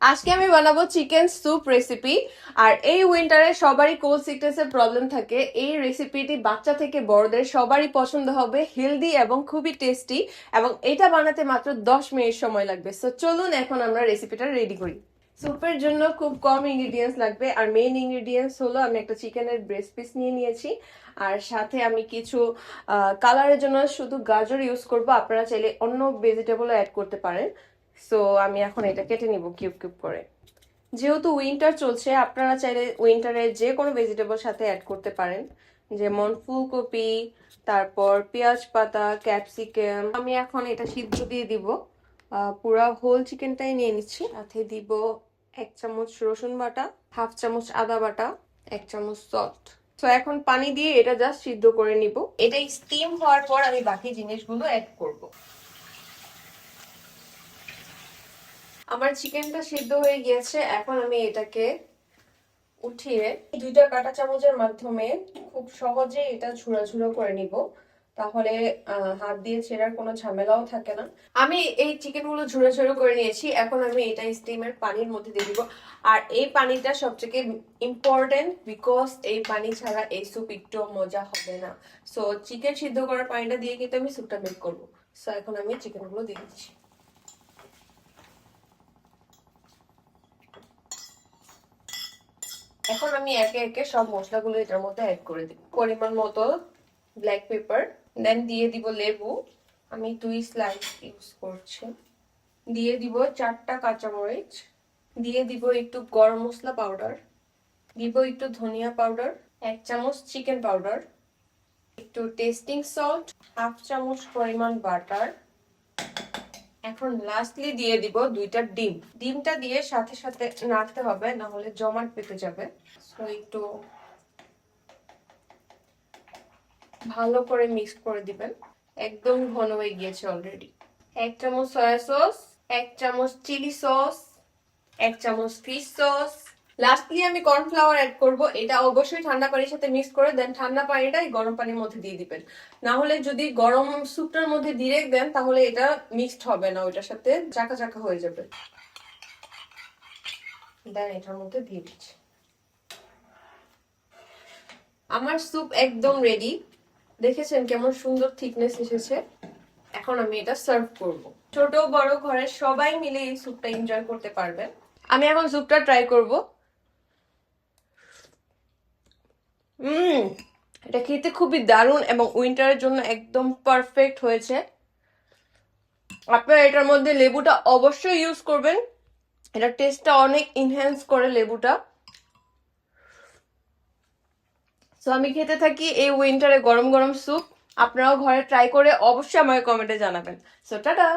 আজকে আমি বানাবো চিকেন স্যুপ রেসিপি আর এই উইন্টারে সবারই কোল্ড সিকনেসের প্রবলেম থাকে। এই রেসিপিটি বাচ্চা থেকে বড়দের সবারই পছন্দ হবে হেলদি এবং খুবই টেস্টি এবং এটা বানাতে মাত্র দশ মিনিট সময় লাগবে। সো চলুন এখন আমরা রেসিপিটা রেডি করি। স্যুপের জন্য খুব কম ইনগ্রিডিয়েন্টস লাগবে, আর মেইন ইনগ্রিডিয়েন্টস হলো আমি একটা চিকেনের ব্রেস্ট পিস নিয়ে নিয়েছি, আর সাথে আমি কিছু কালারের জন্য শুধু গাজর ইউজ করব। আপনারা চাইলে অন্য ভেজিটেবলও অ্যাড করতে পারেন। সো আমি এখন এটা কেটে নিব কিউব কিউব করে। যেহেতু উইন্টার চলছে, আপনারা চাইলে উইন্টারে যে কোনো ভেজিটেবল সাথে অ্যাড করতে পারেন। যেমন ফুলকপি, তারপর পেঁয়াজ পাতা ক্যাপসিকাম আমি এখন এটা সিদ্ধ দিয়ে দিব। পুরা হোল চিকেনটাই নিয়ে নিচ্ছি। সাথে দিব এক চামচ রসুন বাটা হাফ চামচ আদা বাটা, এক চামচ সল্ট তো এখন পানি দিয়ে এটা জাস্ট সিদ্ধ করে নিব। এটা স্টিম হওয়ার পর আমি বাকি জিনিসগুলো অ্যাড করব। আমার চিকেনটা সিদ্ধ হয়ে গিয়েছে, এখন আমি এটাকে উঠিয়ে দুইটা কাঁটা চামচের মাধ্যমে খুব সহজে এটা ঝুড়া ঝুড়ো করে নিব। তাহলে হাত দিয়ে ছেঁড়ার কোনো ঝামেলাও থাকে না। আমি এই চিকেনগুলো ঝুড়ো ঝুড়ো করে নিয়েছি, এখন আমি এটা স্টিমের পানির মধ্যে দিয়ে দিব। আর এই পানিটা সবথেকে ইম্পর্টেন্ট বিকজ এই পানি ছাড়া এই স্যুপ একটু মজা হবে না। সো চিকেন সিদ্ধ করার পানিটা দিয়ে কিন্তু আমি স্যুপটা মেক করব। সো এখন আমি চিকেনগুলো দিয়ে দিচ্ছি। এখন আমি একে একে সব মশলাগুলো এটার মধ্যে অ্যাড করে দিব পরিমাণ মতো ব্ল্যাক পেপার দেন দিয়ে দিব লেবু। আমি দুই স্লাইস ইউজ করছি। দিয়ে দিব চারটা কাঁচামরিচ। দিয়ে দিব একটু গরম মশলা পাউডার দিব একটু ধনিয়া পাউডার এক চামচ চিকেন পাউডার একটু টেস্টিং সল্ট হাফ চামচ পরিমাণ বাটার এখন লাস্টলি দিয়ে দিব দুইটা ডিম। ডিমটা দিয়ে সাথে সাথে নাড়তে হবে না হলে জমাট পেতে যাবে। সো একটু ভালো করে মিক্স করে দিবেন। একদম ঘন হয়ে গিয়েছে অলরেডি এক চামচ সয়া সস এক চামচ চিলি সস এক চামচ ফিশ সস লাস্টলি আমি কর্নফ্লাওয়ার অ্যাড করব। এটা অবশ্যই ঠান্ডা পানির সাথে মিক্স করে দেন। ঠান্ডা পানিটা এই গরম পানির মধ্যে দিয়ে দিবেন। না হলে যদি গরম স্যুপটার মধ্যে ডিরেক্ট দেন, তাহলে এটা মিক্সড হবে না। ওইটার সাথে চাকা চাকা হয়ে যাবে। দেন এটার মধ্যে দিয়ে দিচ্ছি। আমার স্যুপ একদম রেডি দেখেছেন কেমন সুন্দর থিকনেস এসেছে? এখন আমি এটা সার্ভ করব। ছোট, বড় ঘরের সবাই মিলে এই স্যুপটা এনজয় করতে পারবেন। আমি এখন স্যুপটা ট্রাই করব। হুম এটা খেতে খুবই দারুণ এবং উইন্টারের জন্য একদম পারফেক্ট হয়েছে। আপনারা এটার মধ্যে লেবুটা অবশ্যই ইউজ করবেন। এটা টেস্টটা অনেক ইনহ্যান্স করে লেবুটা। সো আমি খেতে থাকি এই উইন্টারে গরম গরম স্যুপ আপনারাও ঘরে ট্রাই করে অবশ্যই আমাকে কমেন্টে জানাবেন। So tata